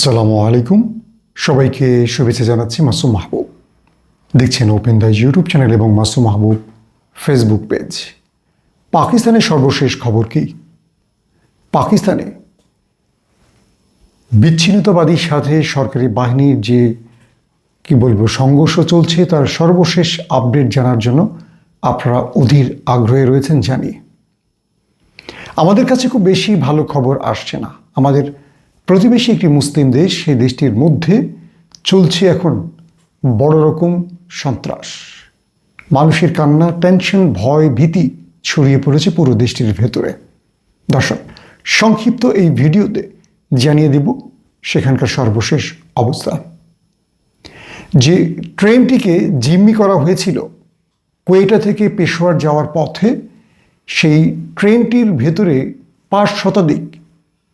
আসসালামু আলাইকুম। সবাইকে শুভেচ্ছা জানাচ্ছি মাসুম মাহবুব। দেখছেন ওপেন দ্য ইউটিউব চ্যানেল এবং মাসুম মাহবুব ফেসবুক পেজ পাকিস্তানের সর্বশেষ খবর কি? পাকিস্তানে বিচ্ছিন্নতাবাদীর সাথে সরকারি বাহিনীর যে, কি বলব, সংঘর্ষ চলছে, তার সর্বশেষ আপডেট জানার জন্য আপনারা অধীর আগ্রহে রয়েছেন জানি আমাদের কাছে খুব বেশি ভালো খবর আসছে না। আমাদের প্রতিবেশী একটি মুসলিম দেশ, সেই দেশটির মধ্যে চলছে এখন বড় রকম সন্ত্রাস। মানুষের কান্না টেনশন ভয়, ভীতি ছড়িয়ে পড়েছে পুরো দেশটির ভেতরে। দর্শক, সংক্ষিপ্ত এই ভিডিওতে জানিয়ে দেব সেখানকার সর্বশেষ অবস্থা। যে ট্রেনটিকে জিম্মি করা হয়েছিল কোয়েটা থেকে পেশোয়ার যাওয়ার পথে, সেই ট্রেনটির ভেতরে পাঁচ শতাধিক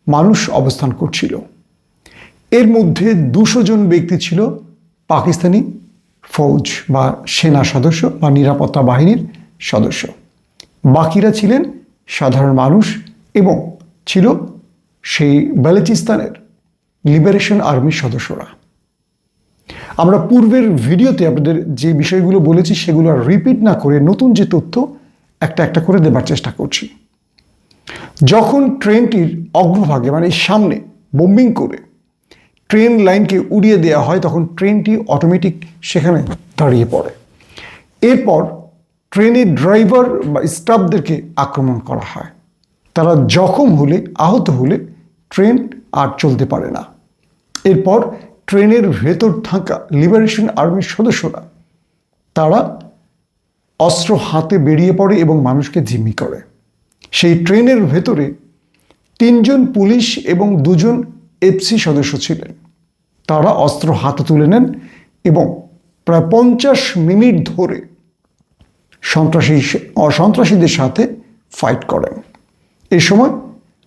মানুষ অবস্থান করছিল। এর মধ্যে দুশো জন ব্যক্তি ছিল পাকিস্তানি ফৌজ বা সেনা সদস্য বা নিরাপত্তা বাহিনীর সদস্য। বাকিরা ছিলেন সাধারণ মানুষ এবং ছিল সেই বেলুচিস্তানের লিবারেশন আর্মির সদস্যরা। আমরা পূর্বের ভিডিওতে আপনাদের যে বিষয়গুলো বলেছি সেগুলো আর রিপিট না করে নতুন যে তথ্য, একটা একটা করে দেবার চেষ্টা করছি। যখন ট্রেনটির অগ্রভাগে মানে সামনে বোম্বিং করে ট্রেন লাইনকে উড়িয়ে দেওয়া হয়, তখন ট্রেনটি অটোমেটিক সেখানে দাঁড়িয়ে পড়ে। এরপর ট্রেনের ড্রাইভার বা স্টাফদেরকে আক্রমণ করা হয়। তারা জখম হলে, আহত হলে ট্রেন আর চলতে পারে না। এরপর ট্রেনের ভেতর থাকা লিবারেশন আর্মির সদস্যরা, তারা অস্ত্র হাতে বেরিয়ে পড়ে এবং মানুষকে জিম্মি করে। সেই ট্রেনের ভেতরে তিনজন পুলিশ এবং দুজন এফসি সদস্য ছিলেন। তারা অস্ত্র হাতে তুলে নেন এবং প্রায় পঞ্চাশ মিনিট ধরে সন্ত্রাসী সন্ত্রাসীদের সাথে ফাইট করেন। এই সময়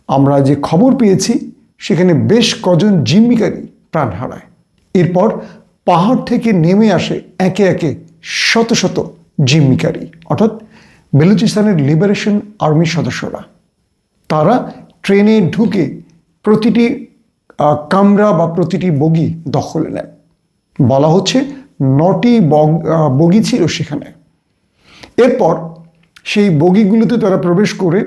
আমরা যে খবর পেয়েছি, সেখানে বেশ কজন জিম্মিকারী প্রাণ হারায়। এরপর পাহাড় থেকে নেমে আসে একে একে শত শত জিম্মিকারী। অর্থাৎ বেলুচিস্তানের লিবারেশন আর্মির সদস্যরা। তারা ট্রেনে ঢুকে প্রতিটি কামরা বা প্রতিটি বগি দখলে নেয়। বলা হচ্ছে নটি বগি ছিল সেখানে। এরপর সেই বগিগুলোতে তারা প্রবেশ করে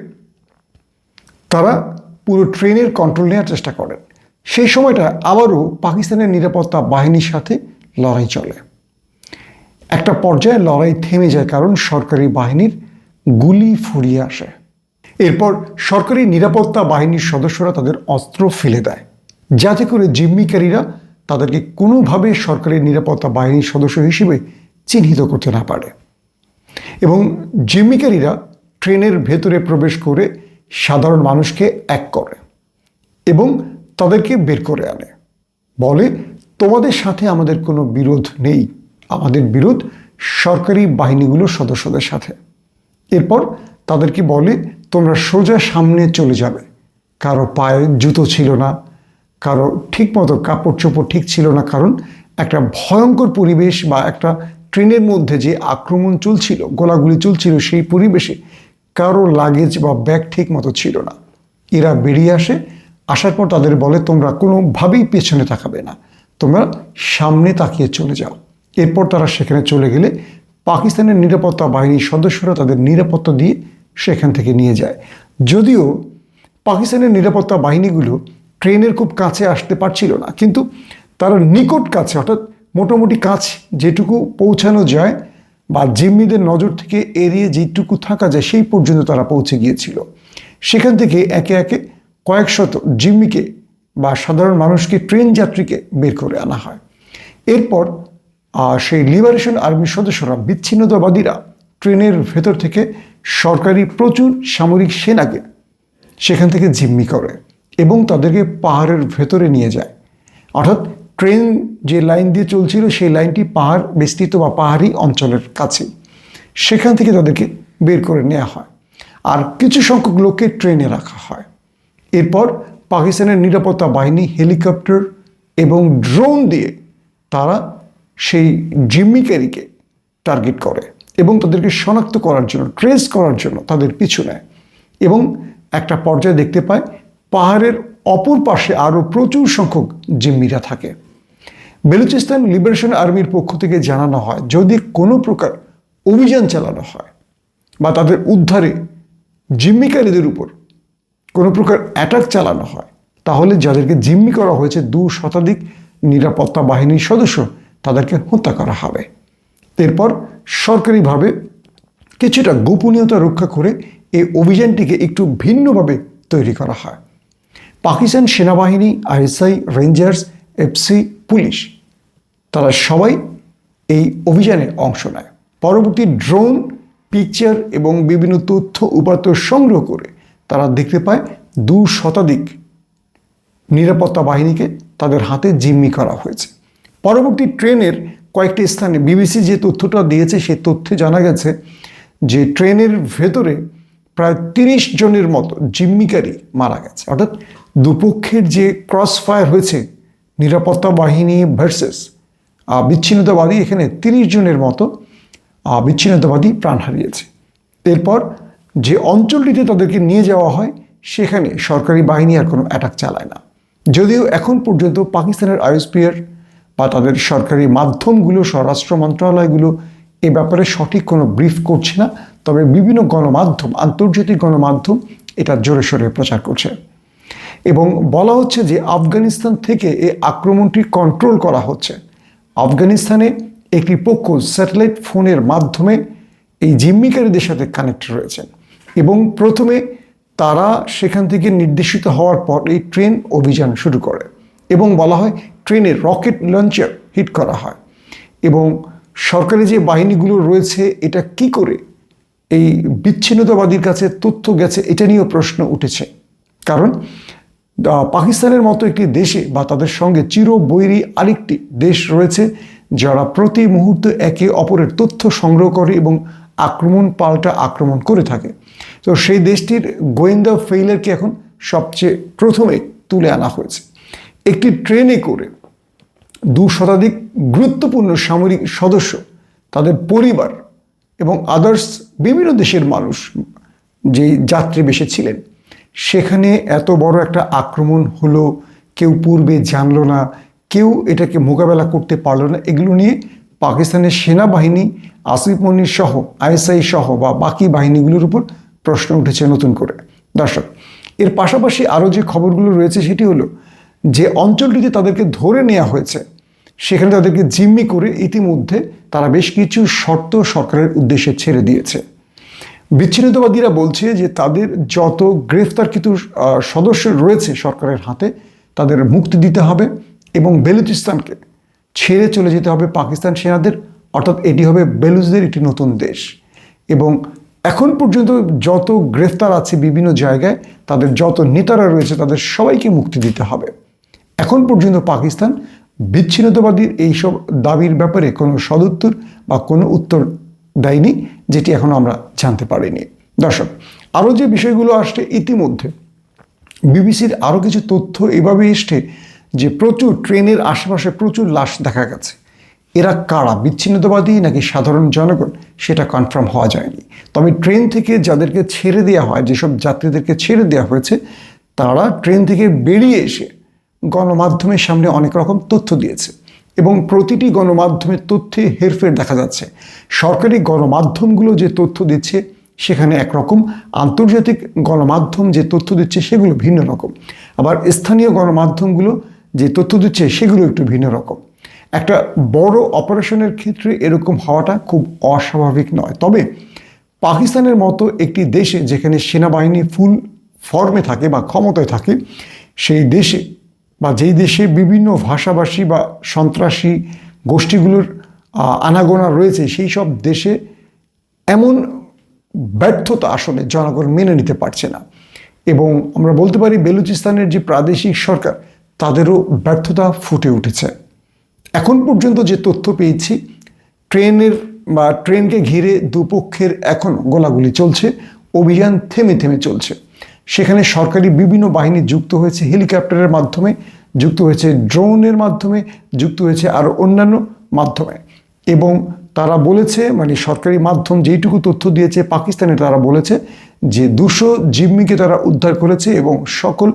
তারা পুরো ট্রেনের কন্ট্রোল নেওয়ার চেষ্টা করেন। সেই সময়টা আবারও পাকিস্তানের নিরাপত্তা বাহিনীর সাথে লড়াই চলে। একটা পর্যায়ে লড়াই থেমে যায় কারণ সরকারি বাহিনীর গুলি ফুরিয়ে আসে। এরপর সরকারি নিরাপত্তা বাহিনীর সদস্যরা তাদের অস্ত্র ফেলে দেয়। যাতে করে জিম্মিকারীরা তাদেরকে কোনোভাবে সরকারি নিরাপত্তা বাহিনীর সদস্য হিসেবে চিহ্নিত করতে না পারে। এবং জিম্মিকারীরা ট্রেনের ভেতরে প্রবেশ করে সাধারণ মানুষকে এক করে এবং তাদেরকে বের করে আনে। বলে, তোমাদের সাথে আমাদের কোনো বিরোধ নেই। আমাদের বিরোধ সরকারি বাহিনীগুলোর সদস্যদের সাথে। এরপর তাদেরকে বলে, তোমরা সোজা সামনে চলে যাবে। কারও পায়ে জুতো ছিল না, কারও ঠিকমতো কাপড় চোপড় ঠিক ছিল না, কারণ একটা ভয়ঙ্কর পরিবেশ বা একটা ট্রেনের মধ্যে যে আক্রমণ চলছিল, গোলাগুলি চলছিল সেই পরিবেশে কারও লাগেজ বা ব্যাগ ঠিক মতো ছিল না। এরা বেরিয়ে আসে, আসার পর তাদের বলে, তোমরা কোনোভাবেই পেছনে তাকাবে না, তোমরা সামনে তাকিয়ে চলে যাও। এরপর তারা সেখানে চলে গেলে পাকিস্তানের নিরাপত্তা বাহিনীর সদস্যরা তাদের নিরাপত্তা দিয়ে সেখান থেকে নিয়ে যায়। যদিও পাকিস্তানের নিরাপত্তা বাহিনীগুলো ট্রেনের খুব কাছে আসতে পারছিল না, কিন্তু তারা নিকট কাছে, অর্থাৎ মোটামুটি কাছ যেটুকু পৌঁছানো যায় বা জিম্মিদের নজর থেকে এড়িয়ে যেটুকু থাকা যায়, সেই পর্যন্ত তারা পৌঁছে গিয়েছিল। সেখান থেকে একে একে কয়েক শত জিম্মিকে বা সাধারণ মানুষকে, ট্রেন যাত্রীকে বের করে আনা হয়। এরপর আহ, সেই লিবারেশন আর্মির সদস্যরা বিচ্ছিন্নতাবাদীরা ট্রেনের ভেতর থেকে সরকারি প্রচুর সামরিক সেনাকে সেখান থেকে জিম্মি করে এবং তাদেরকে পাহাড়ের ভেতরে নিয়ে যায়। অর্থাৎ ট্রেন যে লাইন দিয়ে চলছিল সেই লাইনটি পাহাড় বিস্তৃত বা পাহাড়ি অঞ্চলের কাছে। সেখান থেকে তাদেরকে বের করে নেওয়া হয়। আর কিছু সংখ্যক লোককে ট্রেনে রাখা হয়। এরপর পাকিস্তানের নিরাপত্তা বাহিনী হেলিকপ্টার এবং ড্রোন দিয়ে তারা সেই জিম্মিকারীকে টার্গেট করে এবং তাদেরকে শনাক্ত করার জন্য, ট্রেস করার জন্য তাদের পিছু নেয় এবং একটা পর্যায়ে দেখতে পায় পাহাড়ের অপর পাশে আরও প্রচুর সংখ্যক জিম্মিরা থাকে। বেলুচিস্তান লিবারেশন আর্মির পক্ষ থেকে জানানো হয়, যদি কোনো প্রকার অভিযান চালানো হয় বা তাদের উদ্ধারে জিম্মিকারীদের উপর কোনো প্রকার অ্যাটাক চালানো হয়, তাহলে যাদেরকে জিম্মি করা হয়েছে দু শতাধিক নিরাপত্তা বাহিনীর সদস্য তাদেরকে হত্যা করা হবে। এরপর সরকারিভাবে কিছুটা গোপনীয়তা রক্ষা করে এই অভিযানটিকে একটু ভিন্নভাবে তৈরি করা হয়। পাকিস্তান সেনাবাহিনী, আইএসআই, রেঞ্জার্স, এফসি, পুলিশ, তারা সবাই এই অভিযানে অংশ নেয়। পরবর্তী ড্রোন, পিকচার এবং বিভিন্ন তথ্য উপাত্ত সংগ্রহ করে তারা দেখতে পায় দু শতাধিক নিরাপত্তা বাহিনীকে তাদের হাতে জিম্মি করা হয়েছে। পরবর্তী ট্রেনের কয়েকটি স্থানে, বিবিসি যে তথ্যটা দিয়েছে সেই তথ্যে জানা গেছে যে ট্রেনের ভেতরে প্রায় তিরিশ জনের মতো জিম্মিকারী মারা গেছে। অর্থাৎ দুপক্ষের যে ক্রস ফায়ার হয়েছে, নিরাপত্তা বাহিনী ভার্সেস বিচ্ছিন্নতাবাদী, এখানে তিরিশ জনের মতো বিচ্ছিন্নতাবাদী প্রাণ হারিয়েছে। এরপর যে অঞ্চলটিতে তাদেরকে নিয়ে যাওয়া হয়, সেখানে সরকারি বাহিনী আর কোনো অ্যাটাক চালায় না। যদিও এখন পর্যন্ত পাকিস্তানের আইএসপিআর বা তাদের সরকারি মাধ্যমগুলো, স্বরাষ্ট্র মন্ত্রণালয়গুলো এ ব্যাপারে সঠিক কোনো ব্রিফ করছে না। তবে বিভিন্ন গণমাধ্যম, আন্তর্জাতিক গণমাধ্যম এটা জোরে সোরে প্রচার করছে। এবং বলা হচ্ছে যে আফগানিস্তান থেকে এই আক্রমণটি কন্ট্রোল করা হচ্ছে। আফগানিস্তানে একটি পক্ষ স্যাটেলাইট ফোনের মাধ্যমে এই জিম্মিকারীদের সাথে কানেক্ট রয়েছেন এবং প্রথমে তারা সেখান থেকে নির্দেশিত হওয়ার পর এই ট্রেন অভিযান শুরু করে। এবং বলা হয় ট্রেনে রকেট লঞ্চার হিট করা হয়। এবং সরকারি যে বাহিনীগুলো রয়েছে, এটা কি করে এই বিচ্ছিন্নতাবাদীর কাছে তথ্য গেছে, এটা নিয়েও প্রশ্ন উঠেছে। কারণ পাকিস্তানের মতো একটি দেশে বা তাদের সঙ্গে চিরবৈরী আরেকটি দেশ রয়েছে, যারা প্রতি মুহূর্তে একে অপরের তথ্য সংগ্রহ করে এবং আক্রমণ পাল্টা আক্রমণ করে থাকে। তো সেই দেশটির গোয়েন্দা ফেইলারকে এখন সবচেয়ে প্রথমে তুলে আনা হয়েছে। একটি ট্রেনে করে দু শতাধিক গুরুত্বপূর্ণ সামরিক সদস্য, তাদের পরিবার এবং আদার্স বিভিন্ন দেশের মানুষ যে যাত্রী বেশে ছিলেন, সেখানে এত বড় একটা আক্রমণ হলো, কেউ পূর্বে জানলো না, কেউ এটাকে মোকাবেলা করতে পারল না, এগুলো নিয়ে পাকিস্তানের সেনাবাহিনী, আসিফ মনির সহ, আইএসআই সহ বা বাকি বাহিনীগুলোর উপর প্রশ্ন উঠেছে নতুন করে। দর্শক, এর পাশাপাশি আরও যে খবরগুলো রয়েছে সেটি হলো যে অঞ্চলটিতে তাদেরকে ধরে নেওয়া হয়েছে সেখানে তাদেরকে জিম্মি করে ইতিমধ্যে তারা বেশ কিছু শর্ত সরকারের উদ্দেশ্যে ছেড়ে দিয়েছে। বিচ্ছিন্নতাবাদীরা বলছে যে তাদের যত গ্রেফতারকৃত আহ, সদস্য রয়েছে সরকারের হাতে তাদের মুক্তি দিতে হবে এবং বেলুচিস্তানকে ছেড়ে চলে যেতে হবে পাকিস্তান সেনাদের অর্থাৎ এটি হবে বেলুচদের একটি নতুন দেশ। এবং এখন পর্যন্ত যত গ্রেফতার আছে বিভিন্ন জায়গায় তাদের যত নেতারা রয়েছে তাদের সবাইকে মুক্তি দিতে হবে। এখন পর্যন্ত পাকিস্তান বিচ্ছিন্নতাবাদীর এইসব দাবির ব্যাপারে কোনো সদুত্তর বা কোনো উত্তর দেয়নি, যেটি এখনও আমরা জানতে পারিনি। দর্শক, আরও যে বিষয়গুলো আসছে ইতিমধ্যে, বিবিসির আরও কিছু তথ্য এভাবে এসছে যে প্রচুর ট্রেনের আশেপাশে প্রচুর লাশ দেখা গেছে। এরা কারা, বিচ্ছিন্নতাবাদী নাকি সাধারণ জনগণ, সেটা কনফার্ম হওয়া যায়নি। তবে ট্রেন থেকে যাদেরকে ছেড়ে দেওয়া হয়, যেসব যাত্রীদেরকে ছেড়ে দেওয়া হয়েছে, তারা ট্রেন থেকে বেরিয়ে এসে গণমাধ্যমের সামনে অনেক রকম তথ্য দিয়েছে এবং প্রতিটি গণমাধ্যমের তথ্যে হেরফের দেখা যাচ্ছে। সরকারি গণমাধ্যমগুলো যে তথ্য দিচ্ছে, সেখানে একরকম। আন্তর্জাতিক গণমাধ্যম যে তথ্য দিচ্ছে, সেগুলো ভিন্ন রকম। আবার স্থানীয় গণমাধ্যমগুলো যে তথ্য দিচ্ছে, সেগুলো একটু ভিন্ন রকম। একটা বড় অপারেশনের ক্ষেত্রে এরকম হওয়াটা খুব অস্বাভাবিক নয়। তবে পাকিস্তানের মতো একটি দেশে যেখানে সেনাবাহিনী ফুল ফর্মে থাকে বা ক্ষমতায় থাকে, সেই দেশে বা যেই দেশে বিভিন্ন ভাষাভাষী বা সন্ত্রাসী গোষ্ঠীগুলোর আনাগোনা রয়েছে, সেই সব দেশে এমন ব্যর্থতা আসলে জনগণ মেনে নিতে পারছে না। এবং আমরা বলতে পারি বেলুচিস্তানের যে প্রাদেশিক সরকার, তাদেরও ব্যর্থতা ফুটে উঠেছে। এখন পর্যন্ত যে তথ্য পেয়েছি, ট্রেনের বা ট্রেনকে ঘিরে দুপক্ষের এখন গোলাগুলি চলছে, অভিযান থেমে থেমে চলছে। সেখানে সরকারি বিভিন্ন বাহিনী যুক্ত হয়েছে, হেলিকপ্টারের মাধ্যমে যুক্ত হয়েছে, ড্রোনের মাধ্যমে যুক্ত হয়েছে আরও অন্যান্য মাধ্যমে। এবং তারা বলেছে মানে সরকারি মাধ্যম যেইটুকু তথ্য দিয়েছে পাকিস্তানে, তারা বলেছে যে দুশো জিম্মিকে তারা উদ্ধার করেছে এবং সকল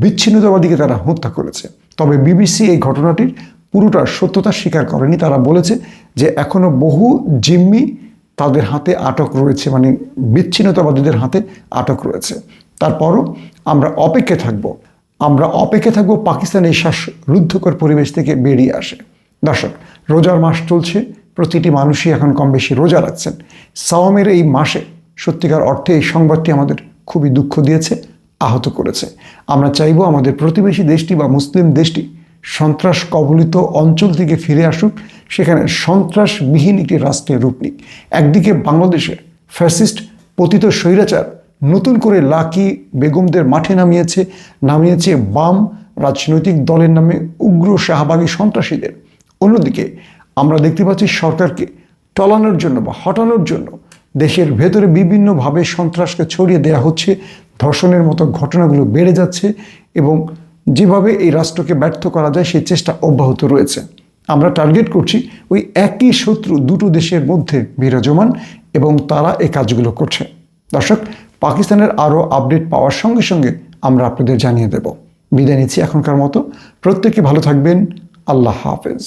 বিচ্ছিন্নতাবাদীকে তারা হত্যা করেছে। তবে বিবিসি এই ঘটনাটির পুরোটা সত্যতা স্বীকার করেনি। তারা বলেছে যে এখনও বহু জিম্মি তাদের হাতে আটক রয়েছে মানে বিচ্ছিন্নতাবাদীদের হাতে আটক রয়েছে। তারপরও আমরা অপেক্ষে থাকব। আমরা অপেক্ষে থাকব পাকিস্তান এই শ্বাসরুদ্ধকর পরিবেশ থেকে বেরিয়ে আসে। দর্শক, রোজার মাস চলছে, প্রতিটি মানুষই এখন কম বেশি রোজা রাখছেন। সাওমের এই মাসে সত্যিকার অর্থে এই সংবাদটি আমাদের খুবই দুঃখ দিয়েছে, আহত করেছে। আমরা চাইব আমাদের প্রতিবেশী দেশটি বা মুসলিম দেশটি সন্ত্রাস কবলিত অঞ্চল থেকে ফিরে আসুক, সেখানে সন্ত্রাসবিহীন একটি রাষ্ট্রের রূপ নিক। একদিকে বাংলাদেশে ফ্যাসিস্ট, পতিত স্বৈরাচার নতুন করে লাকি বেগমদের মাঠে নামিয়েছে নামিয়েছে বাম রাজনৈতিক দলের নামে উগ্র শাহবাগী সন্ত্রাসীদের। অন্যদিকে আমরা দেখতে পাচ্ছি সরকারকে টলানোর জন্য বা হটানোর জন্য দেশের ভেতরে বিভিন্নভাবে সন্ত্রাসকে ছড়িয়ে দেওয়া হচ্ছে। ধর্ষণের মতো ঘটনাগুলো বেড়ে যাচ্ছে এবং যেভাবে এই রাষ্ট্রকে ব্যর্থ করা যায়, সেই চেষ্টা অব্যাহত রয়েছে। আমরা টার্গেট করছি ওই একই শত্রু দুটো দেশের মধ্যে বিরাজমান এবং তারা এই কাজগুলো করছে। দর্শক পাকিস্তানের আরও আপডেট পাওয়ার সঙ্গে সঙ্গে আমরা আপনাদের জানিয়ে দেব। বিদায় নিচ্ছি এখনকার মতো। প্রত্যেকে ভালো থাকবেন। আল্লাহ হাফেজ।